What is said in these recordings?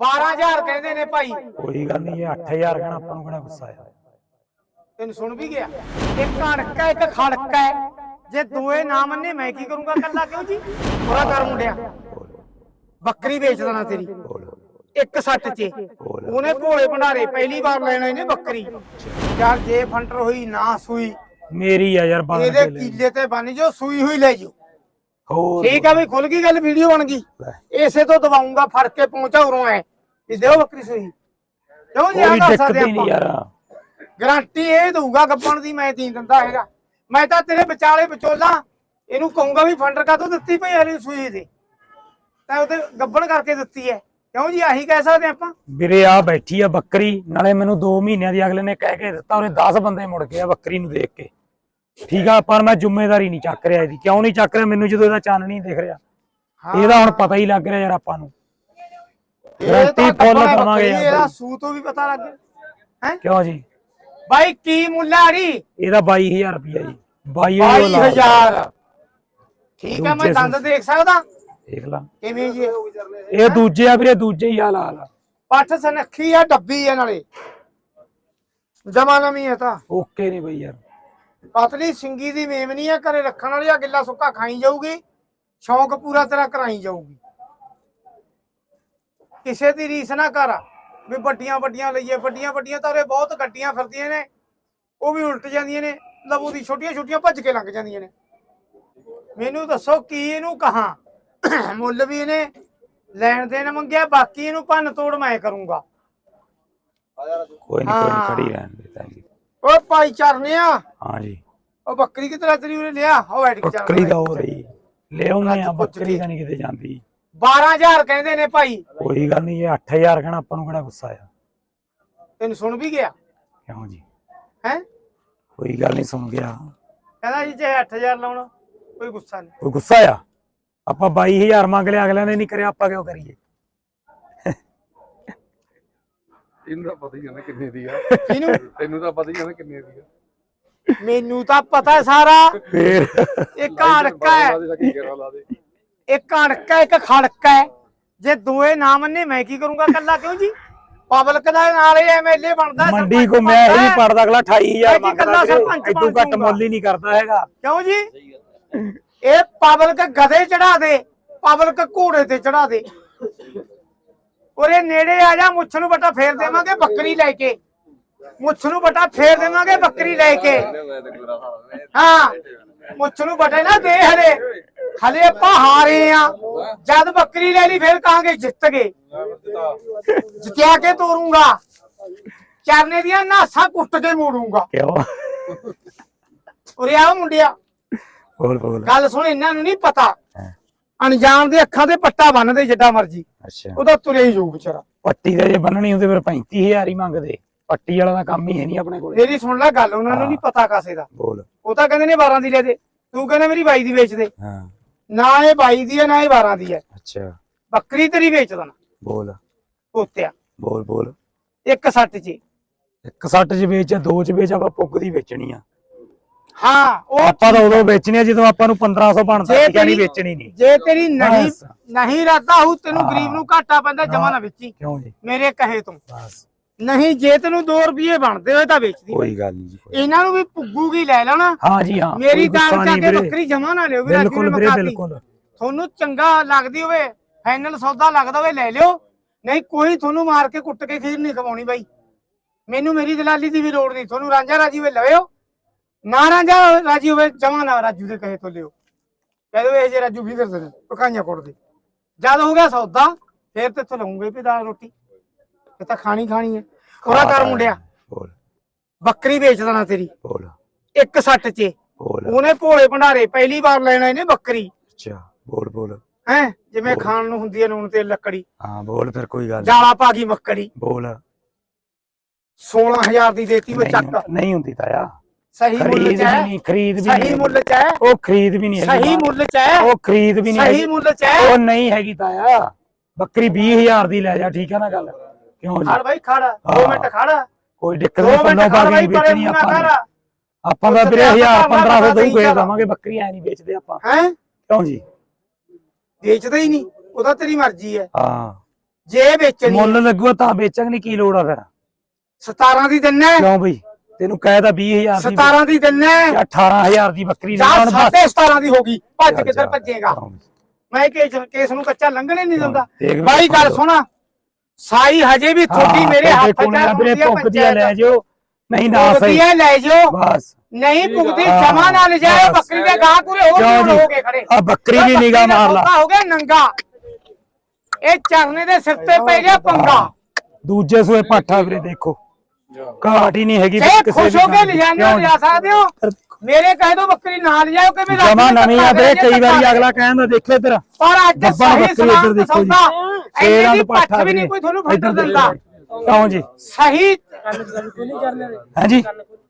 12000 ਕਹਿੰਦੇ ਨੇ ਭਾਈ। ਕੋਈ ਗੱਲ ਨਹੀਂ ਇਹ 8000 ਕਹਿਣਾ ਆਪਾਂ ਨੂੰ ਕਿਹੜਾ ਗੁੱਸਾ ਆ ਤੈਨੂੰ ਸੁਣ ਵੀ ਗਿਆ। ਇੱਕ ਅਣਕਾ ਇੱਕ ਖੜਕਾ ਹੈ। ਜੇ ਦੋਏ ਨਾ ਮੰਨੇ ਮੈਂ ਕੀ ਕਰੂੰਗਾ ਕੱਲਾ ਕਿਉਂ ਜੀ? ਪੂਰਾ ਕਰ ਮੁੰਡਿਆ। ਬੱਕਰੀ ਵੇਚ ਦੇਣਾ ਤੇਰੀ। ਇੱਕ ਸੱਟ 'ਚ। ਉਹਨੇ ਭੋਲੇ ਭੰਡਾਰੇ ਪਹਿਲੀ ਵਾਰ ਲੈਣਾ ਇਹਨੇ ਬੱਕਰੀ। ਯਾਰ ਜੇ ਫੰਟਰ ਹੋਈ ਨਾ ਸੂਈ। ਮੇਰੀ ਆ ਯਾਰ ਬੰਦ ਇਹਦੇ ਕੀਲੇ ਤੇ ਬਣ ਜੋ ਸੂਈ ਹੋਈ ਲੈ ਜਾਓ। ਹੋਰ ਠੀਕ ਆ ਵੀ ਖੁੱਲ ਗਈ ਗੱਲ ਵੀਡੀਓ ਬਣ ਗਈ। ਇਸੇ ਤੋਂ ਦਵਾਉਂਗਾ ਫੜ ਕੇ ਪਹੁੰਚਾ ਉਰੋਂ ਐ। ਵੀ ਦਿਓ ਬੱਕਰੀ ਸੂਈ। ਕਿਉਂ ਜੀ ਕੋਈ ਆ ਦਿੱਕਤ ਸਕਦੇ ਹੀ ਨਹੀਂ ਆਪਾਂ ਯਾਰ। ਗਾਰੰਟੀ ਇਹ ਦਊਗਾ ਗੱਪਣ ਦੀ ਮੈਂ ਦੀ ਦਿੰਦਾ ਹੈਗਾ। ਮੈਂ ਤਾਂ ਤੇਰੇ ਵਿਚਾਲੇ ਵਿਚੋਲਾ ਇਹਨੂੰ ਕਹੂੰਗਾ ਵੀ ਫੰਡਰ ਕਾ ਤੋਂ ਦਿੱਤੀ ਪਈ ਵਾਲੀ ਸੂਈ ਦੀ? ਤਾਂ ਉਹਦੇ ਗੱਬਣ ਕਰਕੇ ਦਿੱਤੀ ਹੈ ਕਿਉਂ ਜੀ ਆਹੀ ਕਹਿ ਸਕਦੇ ਆਪਾਂ? ਵੀਰੇ ਆ ਬੈਠੀ ਆ ਬੱਕਰੀ ਨਾਲੇ ਮੈਨੂੰ 2 ਮਹੀਨਿਆਂ ਦੀ ਅਗਲੇ ਨੇ ਕਹਿ ਕੇ ਦਿੱਤਾ ਉਹਨੇ 10 ਬੰਦੇ ਮੁੜ ਗਏ ਆ ਬੱਕਰੀ ਨੂੰ ਦੇਖ ਕੇ। ਠੀਕ ਆ ਪਰ ਮੈਂ ਜ਼ਿੰਮੇਵਾਰੀ ਨਹੀਂ ਚੱਕ ਰਿਹਾ ਇਹਦੀ। ਕਿਉਂ ਨਹੀਂ ਚੱਕ ਰਿਹਾ? ਮੈਨੂੰ ਜਦੋਂ ਇਹਦਾ ਚੰਨ ਨਹੀਂ ਦਿਖ ਰਿਹਾ। ਇਹਦਾ ਹੁਣ ਪਤਾ ਹੀ ਲੱਗ ਰਿਹਾ ਯਾਰ ਆਪਾਂ ਨੂੰ। ਗਰੰਟੀ ਫੁੱਲ ਦਵਾਂਗੇ ਇਹਦਾ ਸੂ ਤੋਂ ਵੀ ਪਤਾ ਲੱਗ ਹੈ? ਕਿਉਂ ਜੀ? ਬਾਈ ਕੀ ਮੁੱਲਾੜੀ ਇਹਦਾ? 22000 ਰੁਪਇਆ ਜੀ। 22000 22000 ਠੀਕ ਆ ਮੈਂ ਦੰਦ ਦੇਖ ਸਕਦਾ? ਦੇਖ ਲਾ। ਕਿਵੇਂ ਜੀ ਇਹ ਦੂਜੇ ਆ ਵੀਰੇ ਦੂਜੇ ਹੀ ਹਾਲ ਹਾਲ ਆ ਪੱਠ ਸਨੱਖੀ ਆ ਡੱਬੀ ਆ ਨਾਲੇ। ਜਮਾ ਨਵੀਂ ਹੈ ਤਾਂ। ਓਕੇ ਨਹੀਂ ਬਈ ਯਾਰ। ਪਤਲੀ ਸਿੰਗੀ ਦੀ ਮੇਮਨੀ ਆ, ਘਰੇ ਰੱਖਣ ਵਾਲੀ ਆ, ਗਿੱਲਾ ਸੁੱਕਾ ਖਾਈ ਜਾਊਗੀ, ਸ਼ੌਂਕ ਪੂਰਾ ਤੇਰਾ ਕਰਾਈ ਜਾਊਗੀ। ਕਿਸੇ ਦੀ ਰੀਸ ਨਾ ਕਰ, ਵੀ ਵੱਡੀਆਂ ਵੱਡੀਆਂ ਲਈਏ, ਵੱਡੀਆਂ ਵੱਡੀਆਂ ਤਾਂ ਉਰੇ ਬਹੁਤ ਗੱਡੀਆਂ ਫਿਰਦੀਆਂ ਨੇ, ਉਹ ਵੀ ਉਲਟ ਜਾਂਦੀਆਂ ਨੇ ਲਬੂ ਦੀ ਛੋਟੀਆਂ ਛੋਟੀਆਂ ਭੱਜ ਕੇ ਲੰਘ ਜਾਂਦੀਆਂ ਨੇ। ਮੈਨੂੰ ਦੱਸੋ ਕੀ ਇਹਨੂੰ ਕਹਾਂ? ਮੁੱਲ ਵੀ ਇਹਨੇ ਲੈਣ ਦੇਣ ਮੰਗਿਆ, ਬਾਕੀ ਇਹਨੂੰ ਭੰਨ ਤੋੜ ਮੈਂ ਕਰੂੰਗਾ। ਕੋਈ ਨਹੀਂ ਕੋਈ ਖੜੀ ਰਹਿਣ ਦੇ ਤਾਂ ਓਏ ਭਾਈ ਚਰਨਿਆ ਹਾਂ ਜੀ ਉਹ ਬੱਕਰੀ ਕਿਤਰਾ ਤੇਰੀ ਉਰੇ? ਲਿਆ ਹੋ ਬੈਠ ਕੇ ਚੱਲ ਬੱਕਰੀ ਦਾ ਹੋ। ਰਹੀ ਲਿਆਉਂਦੇ ਆ ਬੱਕਰੀ। ਦਾ ਨਹੀਂ ਕਿਤੇ ਜਾਂਦੀ। 12000 ਕਹਿੰਦੇ ਨੇ ਭਾਈ। ਕੋਈ ਗੱਲ ਨਹੀਂ ਇਹ 8000 ਕਹਿਣਾ ਆਪਾਂ ਨੂੰ ਕਿਹੜਾ ਗੁੱਸਾ ਆ ਤੈਨੂੰ ਸੁਣ ਵੀ ਗਿਆ? ਕਿਉਂ ਜੀ? ਹੈ? ਕੋਈ ਗੱਲ ਨਹੀਂ ਸੁਣ ਗਿਆ। ਕਹਿੰਦਾ ਜੀ ਜੇ 8000 ਲਾਉਣਾ ਕੋਈ ਗੁੱਸਾ ਨਹੀਂ। ਕੋਈ ਗੁੱਸਾ ਆ ਆਪਾਂ 22000 ਮੰਗ ਲਿਆ ਅਗਲਿਆਂ ਨੇ ਨਹੀਂ ਕਰਿਆ ਆਪਾਂ ਕਿਉਂ ਕਰੀਏ? ਇਹਨੂੰ ਤਾਂ ਪਤਾ ਹੀ ਹੈ ਨਾ ਕਿੰਨੇ ਦੀ ਆ। ਕਿਹਨੂੰ? ਤੈਨੂੰ ਤਾਂ ਪਤਾ ਹੀ ਹੈ ਨਾ ਕਿੰਨੇ ਦੀ ਆ। ਮੈਨੂੰ ਤਾਂ ਪਤਾ ਸਾਰਾ। ਫੇਰ। ਇਹ ਕਾੜਕਾ ਹੈ। ਦੇ ਲਾ ਦੇ। ਇੱਕ ਕਣਕਾ ਇੱਕ ਖੜਕਾ ਹੈ। ਜੇ ਦੋਏ ਨਾ ਮੰਨੇ ਮੈਂ ਕੀ ਕਰੂੰਗਾ ਕੱਲਾ ਕਿਉਂ ਜੀ? ਪਬਲਿਕ ਦਾ ਨਾਲ ਇਹ ਐਮਐਲਏ ਬਣਦਾ ਮੰਡੀ ਸਰਪੰਚ ਕੋ ਮੈਂ ਇਹ ਬਣਦਾ ਨਹੀਂ ਹੈ। ਪੜਦਾ ਅਗਲਾ 28000 ਇਹ ਕੀ ਮੰਗਦਾ ਕੱਲਾ ਵੀਰੇ, ਸਰਪੰਚ ਇਦੋਂ ਬਣ ਘੱਟ ਜਾਊਗਾ। ਮੁੱਲ ਹੀ ਨਹੀਂ ਕਰਦਾ ਹੈਗਾ। ਕਿਉਂ ਜੀ? ਇਹ ਪਬਲਿਕ ਗਧੇ ਚੜਾ ਦੇ ਪਬਲਿਕ ਘੋੜੇ ਤੇ ਚੜਾ ਦੇ। ਉਰੇ ਨੇੜੇ ਆ ਜਾ ਮੁੱਛ ਨੂੰ ਬਟਾ ਫੇਰ ਦੇਵਾਂਗੇ ਬੱਕਰੀ ਲੈ ਕੇ। ਮੁੱਛ ਨੂੰ ਬਟਾ ਫੇਰ ਦੇਵਾਂਗੇ ਬੱਕਰੀ ਲੈ ਕੇ। ਹਾਂ ਮੁੱਛ ਨੂੰ ਬਟੇ ਨਾ ਦੇ ਹਲੇ ਹਲੇ ਆਪਾਂ ਹਾਰੇ ਆ। ਜਦ ਬੱਕਰੀ ਲੈ ਲਈ ਫੇਰ ਕਹਾਂਗੇ ਜਿੱਤ ਗਏ। ਜਿੱਤਿਆ ਕੇ ਤੋਰੂੰਗਾ। ਚਰਨੇ ਦੀਆਂ ਨਾਸਾਂ ਕੁੱਟ ਕੇ ਮੋੜੂੰਗਾ। ਕਿਉਂ? ਉਰੇ ਆ ਮੁੰਡਿਆ। ਬੋਲ ਬੋਲ। ਗੱਲ ਸੁਣ ਇਹਨਾਂ ਨੂੰ ਨਹੀਂ ਪਤਾ। ਅਣਜਾਣ ਦੇ ਅੱਖਾਂ ਤੇ ਪੱਟਾ ਬੰਨਦੇ ਜਿੱਡਾ ਮਰਜ਼ੀ। ਅੱਛਾ। ਉਹਦਾ ਤੁਰਿਆ ਹੀ ਜਾਊ ਵਿਚਾਰਾ। ਪੱਟੀ ਦੇ ਜੇ ਬੰਨਣੀ ਹੁੰਦੀ ਫਿਰ 35000 ਹੀ ਮੰਗਦੇ। ਪੱਟੀ ਵਾਲਾ ਦਾ ਕੰਮ ਹੀ ਹੈ ਨਹੀਂ ਆਪਣੇ ਕੋਲ। ਮੇਰੀ ਸੁਣ ਲੈ ਗੱਲ ਉਹਨਾਂ ਨੂੰ ਨਹੀਂ ਪਤਾ ਕਾਸੇ ਦਾ। ਬੋਲ। ਉਹ ਤਾਂ ਕਹਿੰਦੇ ਨੇ 12 ਦੀ ਲੈ ਦੇ। ਤੂੰ ਕਹਿੰਦਾ ਮੇਰੀ 22 ਦੀ ਵੇਚ ਦੇ। ਹਾਂ। ਨਾ ਇਹ 22 ਦੀ ਹੈ ਨਾ ਇਹ 12 ਦੀ ਹੈ। ਅੱਛਾ। ਬੱਕਰੀ ਤੇਰੀ ਵੇਚ ਦੇਣਾ। ਬੋਲ। ਪੋਤਿਆ। ਬੋਲ ਬੋਲ। ਇੱਕ ਸੱਟ 'ਚ ਇੱਕ ਸੱਟ ਚ ਵੇਚ ਜਾਂ ਦੋ ਚ ਵੇਚ ਆਪਾਂ ਪੁੱਗ ਦੀ ਵੇਚਣੀ ਆ। ਹਾਂ ਉਹ ਆਪਾਂ ਤਾਂ ਉਦੋਂ ਵੇਚਣੀ ਆ ਜਦੋਂ ਆਪਾਂ ਨੂੰ 1500 ਬਣਦਾ ਜੇ ਠੀਕ ਹੈ ਨਹੀਂ ਤੇਰੀ- ਵੇਚਣੀ ਨਹੀਂ। ਜੇ ਤੇਰੀ ਨਹੀਂ ਬਸ। ਨਹੀਂ ਇਰਾਦਾ ਹੋ ਤੈਨੂੰ ਹਾਂ। ਗਰੀਬ ਨੂੰ ਘਾਟਾ ਪੈਂਦਾ ਜਮਾ ਨਾ ਵੇਚੀ। ਕਿਉਂ ਜੀ? ਮੇਰੇ ਕਹੇ ਤੋਂ। ਬਸ। ਨਹੀਂ ਜੇ ਤੈਨੂੰ 2 ਰੁਪਏ ਬਣਦੇ ਹੋਏ ਤਾਂ ਵੇਚਦੀ। ਕੋਈ ਗੱਲ ਨਹੀਂ ਜੀ ਕੋਈ- ਇਹਨਾਂ ਨੂੰ ਵੀ ਪੁੱਗੂਗੀ ਲੈ ਲੈਣਾ? ਹਾਂ ਜੀ ਹਾਂ। ਮੇਰੀ ਕੋਈ ਗੁੱਸਾ ਦਾਲ ਚਾ ਨਹੀਂ ਕੇ ਵੀਰੇ। ਬੱਕਰੀ ਜਮਾ ਨਾ ਲਿਓ ਵੀ ਰਾਜੂ ਬਿਲਕੁਲ ਨੇ ਵੀਰੇ ਮਕਾਤੀ। ਬਿਲਕੁਲ। ਤੁਹਾਨੂੰ ਚੰਗਾ ਲੱਗਦੀ ਹੋਵੇ ਫਾਈਨਲ ਸੌਦਾ ਲੱਗਦਾ ਹੋਵੇ ਲੈ ਲਿਓ। ਨਹੀਂ ਕੋਈ ਤੁਹਾਨੂੰ ਮਾਰ ਕੇ ਕੁੱਟ ਕੇ ਖੀਰ ਨਹੀਂ ਖਵਾਉਣੀ ਬਾਈ। ਮੈਨੂੰ ਮੇਰੀ ਦਲਾਲੀ ਦੀ ਵੀ ਲੋੜ ਨਹੀਂ ਤੁਹਾਨੂੰ ਰਾਂਝਾ ਰਾਜੀ ਹੋਵੇ ਲਵਿਓ ਨਾ ਰਾਂਝਾ ਰਾਜੀ ਹੋਵੇ ਜਮਾ ਨਾ ਰਾਜੂ ਦੇ ਕਹੇ ਤੋਂ ਲਿਓ ਕਹਿ ਦੋ ਇਹ ਜੇ ਰਾਜੂ ਵੀ ਕਰਦੇ ਨੇ ਪਕਾਈਆਂ ਕੁੱਟਦੇ ਜਦ ਹੋ ਗਿਆ ਸੌਦਾ ਫੇਰ ਤੇ ਇੱਥੋਂ ਲਵਾਂਗੇ ਵੀ ਦਾਲ ਰੋਟੀ ਇਹ ਤਾਂ ਖਾਣੀ ਖਾਣੀ ਹੈ ਕੋਰਾ ਕਰ ਮੁੰਡਿਆ ਬੋਲ ਬੱਕਰੀ ਵੇਚ ਦੇਣਾ ਤੇਰੀ ਬੋਲ ਇੱਕ ਸੱਟ 'ਚ ਬੋਲ ਉਹਨੇ ਭੋਲੇ ਭੰਡਾਰੇ ਪਹਿਲੀ ਵਾਰ ਲੈਣਾ ਇਹਨੇ ਬੱਕਰੀ ਅੱਛਾ ਬੋਲ ਬੋਲ ਹੈ ਜਿਵੇਂ ਖਾਣ ਨੂੰ ਹੁੰਦੀ ਹੈ ਨੂਣ ਤੇ ਲੱਕੜੀ ਹਾਂ ਬੋਲ ਫਿਰ ਕੋਈ ਗੱਲ ਨੀ। ਜਾਲਾ ਪਾ ਗਈ ਮੱਕੜੀ ਬੋਲ 16000 ਦੀ ਦੇਤੀ ਉਹ ਚੱਕ ਨਹੀਂ ਹੁੰਦੀ ਤਾਇਆ ਸਹੀ ਮੁੱਲ ਖਰੀਦ ਚ ਵੀ ਹੈ ਨਹੀਂ ਖਰੀਦ ਵੀ ਸਹੀ ਨਹੀਂ। ਮੁੱਲ ਚ ਹੈ। ਉਹ ਖਰੀਦ ਵੀ ਨਹੀਂ ਹੈਗੀ ਸਹੀ ਮੁੱਲ ਚ ਹੈ ਉਹ ਖਰੀਦ ਵੀ ਨਹੀਂ ਸਹੀ ਹੈਗੀ। ਮੁੱਲ ਚ ਹੈ। ਉਹ ਨਹੀਂ ਹੈਗੀ ਤਾਇਆ। ਬੱਕਰੀ 20000 ਦੀ ਲੈ ਜਾ ਠੀਕ ਹੈ ਨਾ ਗੱਲ? ਕਿਉਂ ਜੀ? ਖੜ ਬਾਈ ਖੜ। 2 ਹਾਂ। ਮਿੰਟ ਖੜ। ਕੋਈ ਦਿੱਕਤ 2 ਨਹੀਂ ਮਿੰਟ ਪੰਨੋਂ ਪਾ ਖੜ ਬਾਈ ਪਰੇ ਵੇਚਣੀ ਆਪਾਂ ਨੇ। ਆਪਾਂ ਦਾ ਵੀਰੇ ਤੇ 1000 ਆਪਾਂ 1500 ਨਹੀਂ ਦਊ ਵੇਚ ਚੱਲ। ਦਵਾਂਗੇ ਬੱਕਰੀ ਐ ਨਹੀਂ ਵੇਚਦੇ ਆਪਾਂ। ਹੈ? ਕਿਉਂ ਜੀ? ਵੇਚਦਾ ਹੀ ਨਹੀਂ। ਉਹਦਾ ਤੇਰੀ ਮਰਜ਼ੀ ਹੈ। ਹਾਂ। ਜੇ ਵੇਚਣੀ ਮੁੱਲ ਲੱਗੂਗਾ ਤਾਂ ਵੇਚਾਂਗੇ ਨਹੀਂ ਕੀ ਲੋੜ ਆ ਫਿਰ? 17 ਦੀ ਦਿੰਨਾ ਹੈ, ਕਿਉਂ ਬਈ? ਤੈਨੂੰ ਕਹਿਦਾ 20000 ਦੀ 17 ਦੀ ਦਿੰਨਾ ਹੈ। ਜਾਂ 18000 ਦੀ ਬੱਕਰੀ ਲੈ ਹੁਣ ਬਸ। ਸਾਢੇ 17 ਦੀ ਹੋ ਗਈ। ਭੱਜ ਕਿੱਧਰ। ਭੱਜੇਗਾ। ਮੈਂ ਕੇਸ ਕੇਸ ਨੂੰ ਕੱਚਾ ਲੰਘਣੇ ਨਹੀਂ ਦਿੰਦਾ। ਬਾਈ ਗੱਲ। ਸੁਣਾ। ਸਾਈ ਹਜੇ ਵੀ ਥੋੜੀ ਮੇਰੇ ਹੱਥ ਚ ਆ ਵੀਰੇ ਭੁੱਖਦੀ ਆ ਲੈ ਜਿਓ। ਨਹੀਂ ਨਾ ਸਹੀ। ਲੈ ਜਿਓ। ਬਸ। ਨਹੀਂ ਪੁੱਗਦੀ ਜਮਾ ਨਾ ਲਿਜਾਇਓ। ਬੱਕਰੀ ਦੇ ਗਾਹ ਪੂਰੇ? ਹੋ ਗਏ ਖੜੇ। ਆ ਬੱਕਰੀ ਵੀ ਨਿਗਾ ਬੱਕਰੀ ਦਾ ਮਾਰ ਲਾ। ਹੋ ਗਿਆ ਨੰਗਾ। ਇਹ ਚਰਨੇ ਦੇ ਸਿਰ ਤੇ ਪੈ ਗਿਆ ਪੰਗਾ। ਦੂਜੇ ਸੂਏ ਪਾਠਾ ਵੀਰੇ ਦੇਖੋ। ਘਾਟ ਹੀ ਨਹੀਂ ਹੈਗੀ ਜੇ ਖੁਸ਼ ਹੋ ਕੇ ਲਿਜਾਣੇ ਕਿਉਂ ਜੀ? ਲਿਜਾ ਸਕਦੇ ਹੋ? ਮੇਰੇ ਕਹੇ ਦੋ ਬੱਕਰੀ ਨਾ ਲਿਜਾਓ ਕਿ ਮੇਰਾ ਜਮਾ ਨਵੀਂ ਆ ਵੀਰੇ ਕਈ ਵਾਰੀ ਅਗਲਾ ਕਹਿੰਦਾ ਦੇਖੋ ਇੱਧਰ। ਪਰ ਅੱਜ ਸਹੀ ਇੱਧਰ ਦੇਖੋ ਜੀ। ਦੀ ਪੱਠ ਵੀ ਨਹੀਂ ਕੋਈ ਤੁਹਾਨੂੰ ਫੰਡ ਦਿੰਦਾ। ਕਿਉਂ ਜੀ। ਸਹੀ ਹਾਂਜੀ।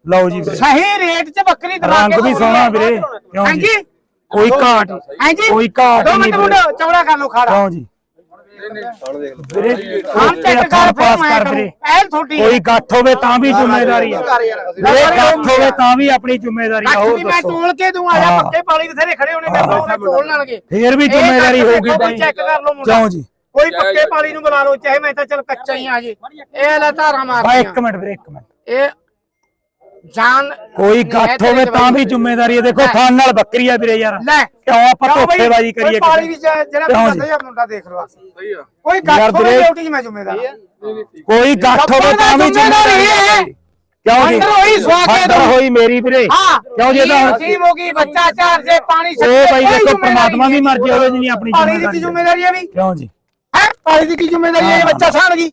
ਲਓ ਜੀ ਸਹੀ ਰੇਟ 'ਚ ਬੱਕਰੀ ਦਵਾ ਰੰਗ ਵੀ ਸੋਹਣਾ ਵੀਰੇ। ਕਿਉਂ ਜੀ? ਕੋਈ ਘਾਟ ਹਾਂਜੀ। ਕੋਈ ਘਾਟ ਦੋ ਨਹੀਂ ਮਿੰਟ ਵੀਰੇ। ਮੁੰਡਾ ਚੌੜਾ ਕਰ ਲਓ ਖਾੜਾ ਕਿਉਂ ਜੀ। ਵੀਰੇ ਤੇਰਾ ਚੈੱਕ ਕਰ ਪਾਸ ਕਰ ਵੀਰੇ। ਕੋਈ ਗੱਠ ਹੋਵੇ ਤਾਂ ਵੀ ਜ਼ਿੰਮੇਵਾਰੀ ਆ। ਵੀਰੇ ਗੱਠ ਹੋਵੇ ਤਾਂ ਵੀ ਆਪਣੀ ਜ਼ਿੰਮੇਵਾਰੀ ਆ ਹੋਰ ਮੈਂ ਤੋਲ ਕੇ ਦੂੰ ਆ ਜਾ। ਪੱਕੇ ਪਾਣੀ ਬਥੇਰੇ ਖੜੇ ਹੋਣੇ ਮੈਂ ਤੋਲ ਲੈਣਗੇ ਫੇਰ ਵੀ ਜ਼ਿੰਮੇਵਾਰੀ ਹੋਊਗੀ ਬਾਈ ਚੈੱਕ ਕਰ ਲਓ ਮੁੰਡਾ। ਕਿਉਂ ਜੀ। ਕੋਈ ਪੱਕੇ ਪਾਣੀ ਨੂੰ ਬੁਲਾ ਲਓ ਚਾਹੇ ਮੈਂ ਤਾਂ ਚੱਲ ਕੱਚਾ ਹੀ ਆ ਜੇ। ਇਹ ਲੈ ਧਾਰਾ ਬਾਈ ਮਾਰ ਇੱਕ ਮਿੰਟ ਵੀਰੇ ਇੱਕ ਮਿੰਟ। ਇਹ ਜਾਨ ਕੋਈ ਗੱਠ ਹੋਵੇ ਤਾਂ ਵੀ ਜ਼ਿੰਮੇਵਾਰੀ ਹੈ। ਦੇਖੋ ਥਾਨ ਨਾਲ ਬੱਕਰੀ ਆ ਵੀਰੇ ਯਾਰ। ਲੈ। ਕਿਉਂ ਆਪਾਂ? ਧੋਖੇਬਾਜ਼ੀ ਕਰੀਏ ਕਿਸੇ? ਵਿੱਚ ਜਿਹੜਾ ਬੰਦਾ ਜੀ? ਮੁੰਡਾ ਦੇਖ ਲਓ ਸਹੀ ਆ। ਕੋਈ ਗੱਠ ਹੋਵੇ ਡਿਊਟੀ ਮੈਂ ਜ਼ਿੰਮੇਦਾਰ ਹਾਂ। ਕੋਈ ਗੱਠ ਹੋਵੇ ਤਾਂ ਵੀ ਜ਼ਿੰਮੇਵਾਰੀ ਹੈ। ਕਿਉਂ ਜੀ? ਅੰਦਰ ਹੋਈ ਸਵਾ ਕੇ ਅੰਦਰ ਦੋ। ਹੋਈ ਮੇਰੀ ਵੀਰੇ। ਹਾਂ। ਕਿਉਂ ਜੀ ਇਹਦਾ ਹੁਣ- ਟੀਮ ਹੋ ਗਈ ਬੱਚਾ ਚਾਰ ਜੇ ਪਾਣੀ ਉਹ ਬਾਈ ਦੇਖੋ ਪ੍ਰਮਾਤਮਾ ਦੀ ਮਰਜ਼ੀ ਹੋਵੇ ਜਿੰਨੀ ਆਪਣੀ ਪਾਣੀ ਦੀ ਕੀ ਜ਼ਿੰਮੇਵਾਰੀ ਹੈ। ਵੀ? ਕਿਉਂ ਜੀ? ਹੈ? ਪਾਣੀ ਦੀ ਕੀ ਜ਼ਿੰਮੇਵਾਰੀ ਹੈ। ਬੱਚਾ ਸਾਣ ਗਈ।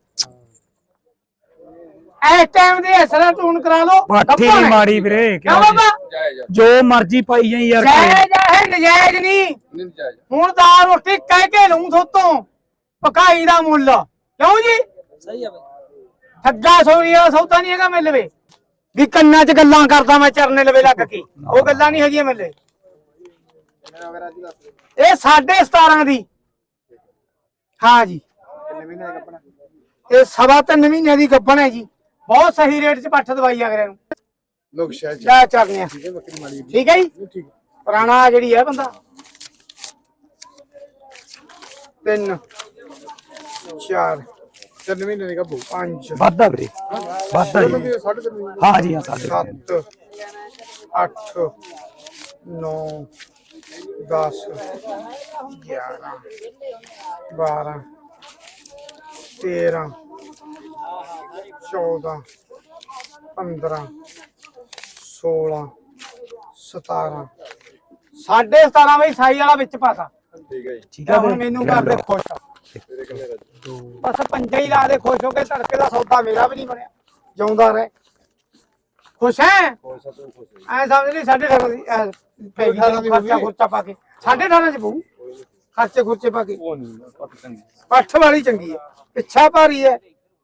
ਇਸ ਟਾਈਮ ਦੇ ਅਸਰਾਂ ਟੂਨ ਕਰਾ ਲਓ। ਪਾਠੀ ਨਹੀਂ ਮਾੜੀ ਵੀਰੇ ਜੀ ਬਾਬਾ ਮਰਜ਼ੀ ਪਾਈ ਜਾਈ ਯਾਰ ਜਾਇਜ਼ ਹੈ ਨਜਾਇਜ਼ ਨਹੀਂ ਹੁਣ ਦਾਲ ਰੋਟੀ ਕਹਿ ਕੇ ਲਊਂ ਥੋਤੋਂ ਪਕਾਈ ਦਾ ਮੁੱਲ। ਕਿਉਂ ਜੀ? ਸਹੀ ਆ ਬਈ। ਠੱਗਾ ਸੋਰੀਆ ਸੌਦਾ ਨਹੀਂ ਹੈਗਾ ਮੇਰੇ ਲਵੇ ਵੀ ਕੰਨਾਂ 'ਚ ਗੱਲਾਂ ਕਰਦਾ ਮੈਂ ਚਰਨੇ ਲਵੇ ਲੱਗ ਕੇ। ਉਹ ਗੱਲਾਂ ਨਹੀਂ ਹੈਗੀਆਂ ਮੇਰੇ ਇਹ 17.5 ਦੀ। ਹਾਂ ਜੀ। ਇਹ ਸਵਾ ਤਿੰਨ ਮਹੀਨਿਆਂ ਦੀ ਗੱਭਣ ਹੈ ਜੀ। ਬਹੁਤ ਸਹੀ ਰੇਟ 'ਚ ਪੱਠ ਦਵਾਈ ਆ ਕਰਿਆ ਨੂੰ। ਲੋਕ ਸ਼ਾਇਦ ਜਾ। ਚੱਲਦੇ ਆ ਠੀਕ ਹੈ ਜੀ? ਪੁਰਾਣਾ ਜਿਹੜੀ ਹੈ ਬੰਦਾ। ਤਿੰਨ ਚਾਰ ਤਿੰਨ ਮਹੀਨੇ ਦੀ ਗੱਭੂ। ਪੰਜ। ਵਾਧਾ ਵੀਰੇ। ਵਾਧਾ ਜੀ ਸਾਢੇ ਤਿੰਨ ਮਹੀਨੇ। ਹਾਂ ਜੀ ਹਾਂ ਸਾਡੇ ਸੱਤ ਅੱਠ ਨੌ 10 11 12 13 14 15 16 17 ਸਾਢੇ 17 ਵਈ ਸਾਈ ਵਾਲਾ ਵਿੱਚ ਪਾਤਾ। ਠੀਕ ਹੈ ਜੀ। ਠੀਕ ਤਾਂ ਆ ਹੁਣ ਵੀਰੇ ਮੈਨੂੰ ਕਰਦੇ ਖੁਸ਼ ਬਸ ਪੰਜਾ ਹੀ ਲਾ ਦੇ ਖੁਸ਼ ਹੋ ਕੇ ਤੜਕੇ ਦਾ ਸੌਦਾ ਮੇਰਾ ਵੀ ਨਹੀਂ ਬਣਿਆ। ਜਾਉਂਦਾ ਰਹੇ। ਖੁਸ਼ ਹੈ। ਐ ਸਮਝ ਲਈ ਸਾਢੇ 18 ਦੀ ਐ, ਪੈ ਗਈ ਤੈਨੂੰ ਖਰਚਾ ਖੁਰਚਾ ਪਾ ਕੇ। ਸਾਢੇ 18 ਚ ਪਊ। ਖਰਚੇ ਖੁਰਚੇ ਪਾ ਕੇ। ਪੱਠ ਵਾਲੀ ਚੰਗੀ ਹੈ ਪਿੱਛਾ ਭਾਰੀ ਹੈ